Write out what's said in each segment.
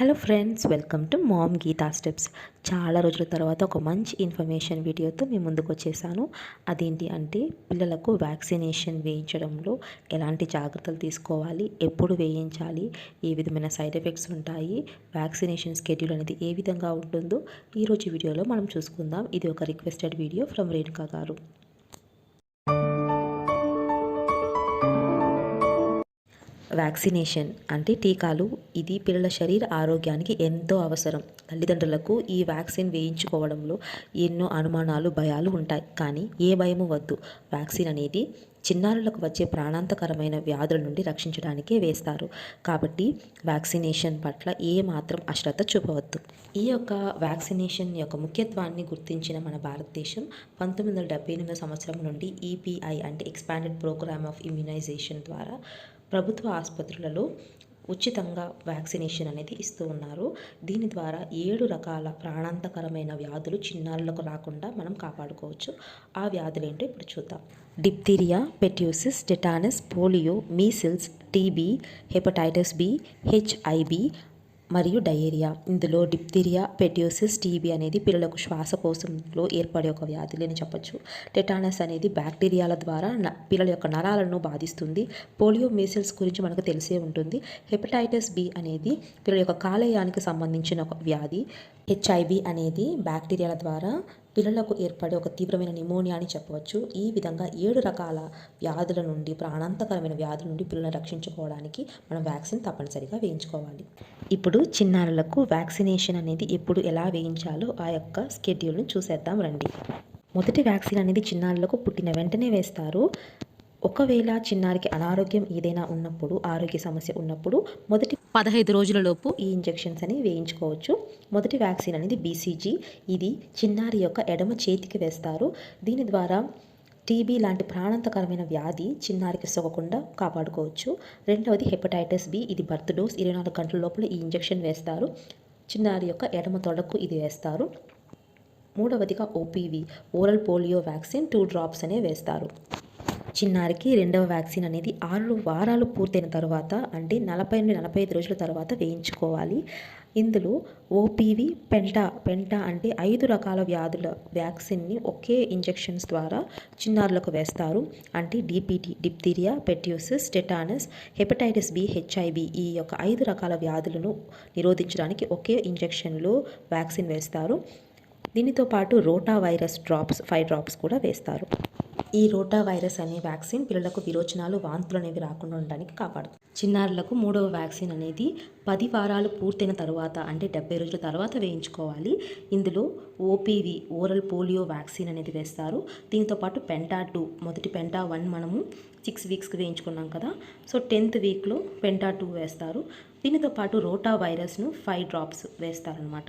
Hello friends welcome to mom Geetha steps. చాలా రోజుల తర్వాత ఒక మంచి ఇన్ఫర్మేషన్ వీడియోతో మేము ముందుకు వచ్చేసాను. అదేంటి అంటే పిల్లలకు వ్యాక్సినేషన్ వేయించడంలో ఎలాంటి జాగ్రత్తలు తీసుకోవాలి ఎప్పుడు వేయించాలి ఏ విధమైన సైడ్ ఎఫెక్ట్స్ ఉంటాయి వ్యాక్సినేషన్ స్కెడ్యూల్ అనేది ఏ విధంగా ఉంటుందో ఈరోజు వీడియోలో మనం చూసుకుందాం. ఇది ఒక రిక్వెస్టెడ్ వీడియో ఫ్రమ్ రేణుకా గారు. వ్యాక్సినేషన్ అంటే టీకాలు ఇది పిల్లల శరీర ఆరోగ్యానికి ఎంతో అవసరం. తల్లిదండ్రులకు ఈ వ్యాక్సిన్ వేయించుకోవడంలో ఎన్నో అనుమానాలు భయాలు ఉంటాయి. కానీ ఏ భయము వద్దు. వ్యాక్సిన్ అనేది చిన్నారులకు వచ్చే ప్రాణాంతకరమైన వ్యాధుల నుండి రక్షించడానికే వేస్తారు. కాబట్టి వ్యాక్సినేషన్ పట్ల ఏ మాత్రం అశ్రద్ధ చూపవద్దు. ఈ యొక్క వ్యాక్సినేషన్ యొక్క ముఖ్యత్వాన్ని గుర్తించిన మన భారతదేశం పంతొమ్మిది వందల డెబ్బై ఎనిమిదో సంవత్సరం నుండి ఈపీఐ అంటే ఎక్స్పాండెడ్ ప్రోగ్రామ్ ఆఫ్ ఇమ్యునైజేషన్ ద్వారా ప్రభుత్వ ఆసుపత్రులలో ఉచితంగా వ్యాక్సినేషన్ అనేది ఇస్తూ ఉన్నారు. దీని ద్వారా ఏడు రకాల ప్రాణాంతకరమైన వ్యాధులు చిన్నారులకు రాకుండా మనం కాపాడుకోవచ్చు. ఆ వ్యాధులు ఏంటో ఇప్పుడు చూద్దాం. Diphtheria pertussis tetanus polio measles TB hepatitis B HIB మరియు డయేరియా. ఇందులో డిప్తీరియా పెట్యూసిస్ టీబీ అనేది పిల్లలకు శ్వాసకోశంలో ఏర్పడే ఒక వ్యాధి అని చెప్పొచ్చు. టెటానస్ అనేది బ్యాక్టీరియాల ద్వారా పిల్లల యొక్క నరాలను బాధిస్తుంది. పోలియో మీసిల్స్ గురించి మనకు తెలిసే ఉంటుంది. హెపటైటిస్ బి అనేది పిల్లల యొక్క కాలేయానికి సంబంధించిన ఒక వ్యాధి. హెచ్ఐవి అనేది బ్యాక్టీరియాల ద్వారా పిల్లలకు ఏర్పడే ఒక తీవ్రమైన నిమోనియా అని చెప్పవచ్చు. ఈ విధంగా ఏడు రకాల వ్యాధుల నుండి ప్రాణాంతకరమైన వ్యాధుల నుండి పిల్లలను రక్షించుకోవడానికి మనం వ్యాక్సిన్ తప్పనిసరిగా వేయించుకోవాలి. ఇప్పుడు చిన్నారులకు వ్యాక్సినేషన్ అనేది ఎప్పుడు ఎలా వేయించాలో ఆ యొక్క స్కెడ్యూల్ని చూసేద్దాం రండి. మొదటి వ్యాక్సిన్ అనేది చిన్నారులకు పుట్టిన వెంటనే వేస్తారు. ఒకవేళ చిన్నారికి అనారోగ్యం ఏదైనా ఉన్నప్పుడు ఆరోగ్య సమస్య ఉన్నప్పుడు మొదటి పదహైదు రోజులలోపు ఈ ఇంజెక్షన్స్ అని వేయించుకోవచ్చు. మొదటి వ్యాక్సిన్ అనేది బీసీజీ ఇది చిన్నారి యొక్క ఎడమ చేతికి వేస్తారు. దీని ద్వారా టీబీ లాంటి ప్రాణాంతకరమైన వ్యాధి చిన్నారికి సోకకుండా కాపాడుకోవచ్చు. రెండవది హెపటైటిస్ బి ఇది బర్త్ డోస్. ఇరవై నాలుగు గంటల లోపల ఈ ఇంజెక్షన్ వేస్తారు. చిన్నారి యొక్క ఎడమ తొడకు ఇది వేస్తారు. మూడవదిగా OPV oral polio vaccine. Two drops అనే వేస్తారు. చిన్నారికి రెండవ వ్యాక్సిన్ అనేది ఆరు వారాలు పూర్తయిన తర్వాత అంటే నలభై నుండి నలభై ఐదు రోజుల తర్వాత వేయించుకోవాలి. ఇందులో ఓపీవి పెంటా పెంటా అంటే ఐదు రకాల వ్యాధుల వ్యాక్సిన్ని ఒకే ఇంజెక్షన్స్ ద్వారా చిన్నారులకు వేస్తారు. అంటే DPT diphtheria pertussis tetanus hepatitis B HIV ఈ యొక్క ఐదు రకాల వ్యాధులను నిరోధించడానికి ఒకే ఇంజెక్షన్లో వ్యాక్సిన్ వేస్తారు. దీనితో పాటు rotavirus drops five drops కూడా వేస్తారు. ఈ రోటా వైరస్ అనే వ్యాక్సిన్ పిల్లలకు విరోచనాలు వాంతులు అనేవి రాకుండా ఉండడానికి కాపాడుతుంది. చిన్నారులకు మూడవ వ్యాక్సిన్ అనేది పది వారాలు పూర్తయిన తర్వాత అంటే డెబ్బై రోజుల తర్వాత వేయించుకోవాలి. ఇందులో ఓపీవి ఓరల్ పోలియో వ్యాక్సిన్ అనేది వేస్తారు. దీంతో పాటు పెంటా టూ మొదటి పెంటా వన్ మనము సిక్స్ వీక్స్కి వేయించుకున్నాం కదా. సో టెన్త్ వీక్లో పెంటా టూ వేస్తారు. దీనితో పాటు రోటా వైరస్ను ఫైవ్ డ్రాప్స్ వేస్తారనమాట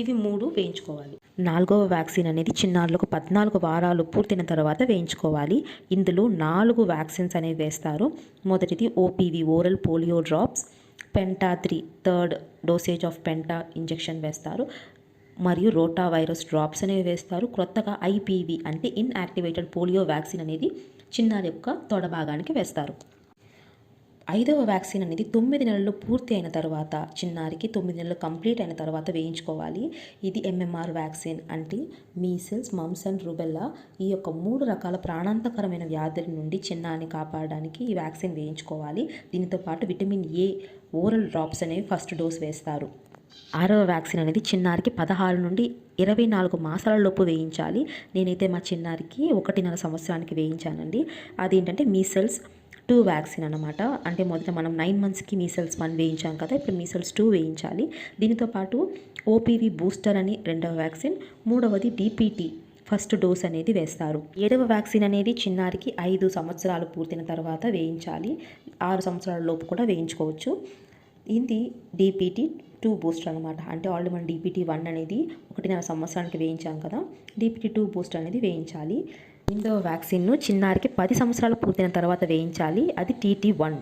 ఇవి మూడు వేయించుకోవాలి. నాలుగవ వ్యాక్సిన్ అనేది చిన్నారులకు పద్నాలుగు వారాలు పూర్తయిన తర్వాత వేయించుకోవాలి. ఇందులో నాలుగు వ్యాక్సిన్స్ అనేవి వేస్తారు. మొదటిది OPV oral polio drops penta three third dosage of penta injection వేస్తారు. మరియు రోటా వైరస్ డ్రాప్స్ అనేవి వేస్తారు. కొత్తగా ఐపీవి అంటే ఇన్యాక్టివేటెడ్ పోలియో వ్యాక్సిన్ అనేది చిన్నారి యొక్క తొడ భాగానికి వేస్తారు. ఐదవ వ్యాక్సిన్ అనేది తొమ్మిది నెలలు పూర్తి అయిన తర్వాత చిన్నారికి తొమ్మిది నెలలు కంప్లీట్ అయిన తర్వాత వేయించుకోవాలి. ఇది ఎంఎంఆర్ వ్యాక్సిన్ అంటే మీసిల్స్ మమ్స్ అండ్ రుబెల్లా ఈ యొక్క మూడు రకాల ప్రాణాంతకరమైన వ్యాధుల నుండి చిన్నారిని కాపాడడానికి ఈ వ్యాక్సిన్ వేయించుకోవాలి. దీనితో పాటు విటమిన్ ఏ ఓరల్ డ్రాప్స్ అనేవి ఫస్ట్ డోస్ వేస్తారు. ఆరవ వ్యాక్సిన్ అనేది చిన్నారికి పదహారు నుండి ఇరవై నాలుగు మాసాల లోపు వేయించాలి. నేనైతే మా చిన్నారికి ఒకటిన్నర సంవత్సరానికి వేయించానండి. అదేంటంటే మీసల్స్ టూ వ్యాక్సిన్ అనమాట అంటే మొదట మనం నైన్ మంత్స్కి మీసల్స్ వన్ వేయించాం కదా ఇప్పుడు మీసల్స్ టూ వేయించాలి. దీనితో పాటు ఓపీవీ బూస్టర్ అని రెండవ వ్యాక్సిన్ మూడవది డిపిటి ఫస్ట్ డోస్ అనేది వేస్తారు. ఏడవ వ్యాక్సిన్ అనేది చిన్నారికి ఐదు సంవత్సరాలు పూర్తిన తర్వాత వేయించాలి. ఆరు సంవత్సరాల లోపు కూడా వేయించుకోవచ్చు. ఇది డిపిటి టూ బూస్టర్ అనమాట అంటే ఆల్రెడీ మనం డిపిటి వన్ అనేది ఒకటిన్నర సంవత్సరానికి వేయించాం కదా డిపిటి టూ బూస్టర్ అనేది వేయించాలి. ఎనిమిదవ వ్యాక్సిన్ను చిన్నారికి పది సంవత్సరాలు పూర్తయిన తర్వాత వేయించాలి. అది టీటీ వన్.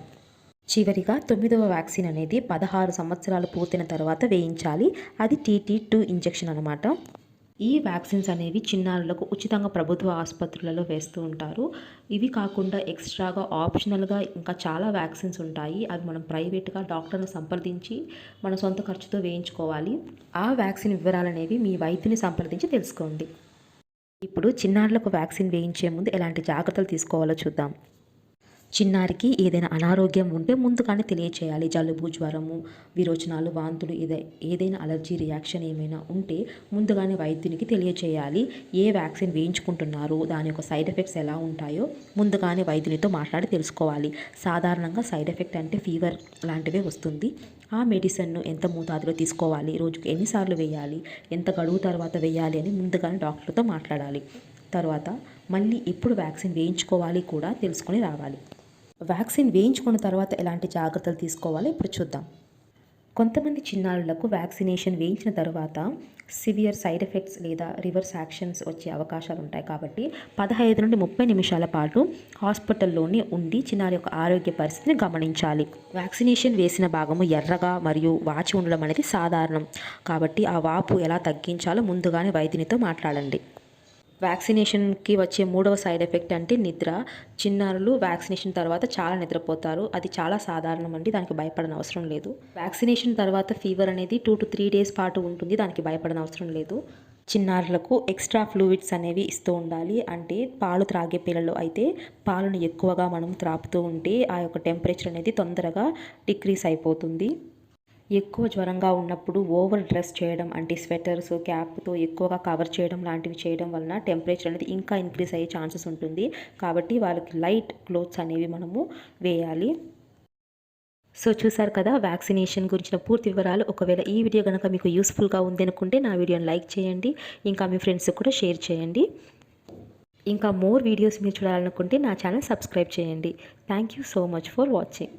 చివరిగా తొమ్మిదవ వ్యాక్సిన్ అనేది పదహారు సంవత్సరాలు పూర్తయిన తర్వాత వేయించాలి. అది టీటీ టూ ఇంజెక్షన్ అనమాట ఈ వ్యాక్సిన్స్ అనేవి చిన్నారులకు ఉచితంగా ప్రభుత్వ ఆసుపత్రులలో వేస్తూ ఉంటారు. ఇవి కాకుండా ఎక్స్ట్రాగా ఆప్షనల్గా ఇంకా చాలా వ్యాక్సిన్స్ ఉంటాయి. అవి మనం ప్రైవేట్గా డాక్టర్ను సంప్రదించి మన సొంత ఖర్చుతో వేయించుకోవాలి. ఆ వ్యాక్సిన్ వివరాలు అనేవి మీ వైద్యుని సంప్రదించి తెలుసుకోండి. ఇప్పుడు చిన్నారులకు వ్యాక్సిన్ వేయించే ముందు ఎలాంటి జాగ్రత్తలు తీసుకోవాలో చూద్దాం. చిన్నారికి ఏదైనా అనారోగ్యం ఉంటే ముందుగానే తెలియచేయాలి. జలుబు జ్వరము విరోచనాలు వాంతులు ఏదై ఏదైనా అలర్జీ రియాక్షన్ ఏమైనా ఉంటే ముందుగానే వైద్యునికి తెలియచేయాలి. ఏ వ్యాక్సిన్ వేయించుకుంటున్నారు దాని యొక్క సైడ్ ఎఫెక్ట్స్ ఎలా ఉంటాయో ముందుగానే వైద్యునితో మాట్లాడి తెలుసుకోవాలి. సాధారణంగా సైడ్ ఎఫెక్ట్ అంటే ఫీవర్ లాంటివే వస్తుంది. ఆ మెడిసిన్ను ఎంత మోతాదులో తీసుకోవాలి రోజుకు ఎన్నిసార్లు వేయాలి ఎంత గడువు తర్వాత వేయాలి అని ముందుగానే డాక్టర్తో మాట్లాడాలి. తర్వాత మళ్ళీ ఎప్పుడు వ్యాక్సిన్ వేయించుకోవాలి కూడా తెలుసుకొని రావాలి. వ్యాక్సిన్ వేయించుకున్న తర్వాత ఎలాంటి జాగ్రత్తలు తీసుకోవాలో? ఇప్పుడు చూద్దాం. కొంతమంది చిన్నారులకు వ్యాక్సినేషన్ వేయించిన తర్వాత సివియర్ సైడ్ ఎఫెక్ట్స్ లేదా రివర్స్ యాక్షన్స్ వచ్చే అవకాశాలు ఉంటాయి కాబట్టి పదహైదు నుండి ముప్పై నిమిషాల పాటు హాస్పిటల్లోనే ఉండి చిన్నారి యొక్క ఆరోగ్య పరిస్థితిని గమనించాలి. వ్యాక్సినేషన్ వేసిన భాగము ఎర్రగా మరియు వాచి ఉండడం అనేది సాధారణం. కాబట్టి ఆ వాపు ఎలా తగ్గించాలో ముందుగానే వైద్యునితో మాట్లాడండి. వ్యాక్సినేషన్కి వచ్చే మూడవ సైడ్ ఎఫెక్ట్ అంటే నిద్ర. చిన్నారులు వ్యాక్సినేషన్ తర్వాత చాలా నిద్రపోతారు. అది చాలా సాధారణం అండి. దానికి భయపడన అవసరం లేదు. వ్యాక్సినేషన్ తర్వాత ఫీవర్ అనేది టూ టు త్రీ డేస్ పాటు ఉంటుంది. దానికి భయపడన అవసరం లేదు. చిన్నారులకు ఎక్స్ట్రా ఫ్లూయిడ్స్ అనేవి ఇస్తూ ఉండాలి. అంటే పాలు త్రాగే పిల్లలు అయితే పాలను ఎక్కువగా మనం త్రాపుతూ ఉంటే ఆ యొక్క టెంపరేచర్ అనేది తొందరగా డిక్రీస్ అయిపోతుంది. ఎక్కువ జ్వరంగా ఉన్నప్పుడు ఓవర్ డ్రెస్ చేయడం అంటే స్వెటర్స్ క్యాప్తో ఎక్కువగా కవర్ చేయడం లాంటివి చేయడం వలన టెంపరేచర్ అనేది ఇంకా ఇంక్రీజ్ అయ్యే ఛాన్సెస్ ఉంటుంది. కాబట్టి వాళ్ళకి లైట్ క్లోత్స్ అనేవి మనము వేయాలి. సో చూసారు కదా వ్యాక్సినేషన్ గురించిన పూర్తి వివరాలు. ఒకవేళ ఈ వీడియో కనుక మీకు యూస్ఫుల్గా ఉంది అనుకుంటే నా వీడియోని లైక్ చేయండి. ఇంకా మీ ఫ్రెండ్స్కి కూడా షేర్ చేయండి. ఇంకా మోర్ వీడియోస్ మీరు చూడాలనుకుంటే నా ఛానల్ సబ్స్క్రైబ్ చేయండి. Thank you so much for watching.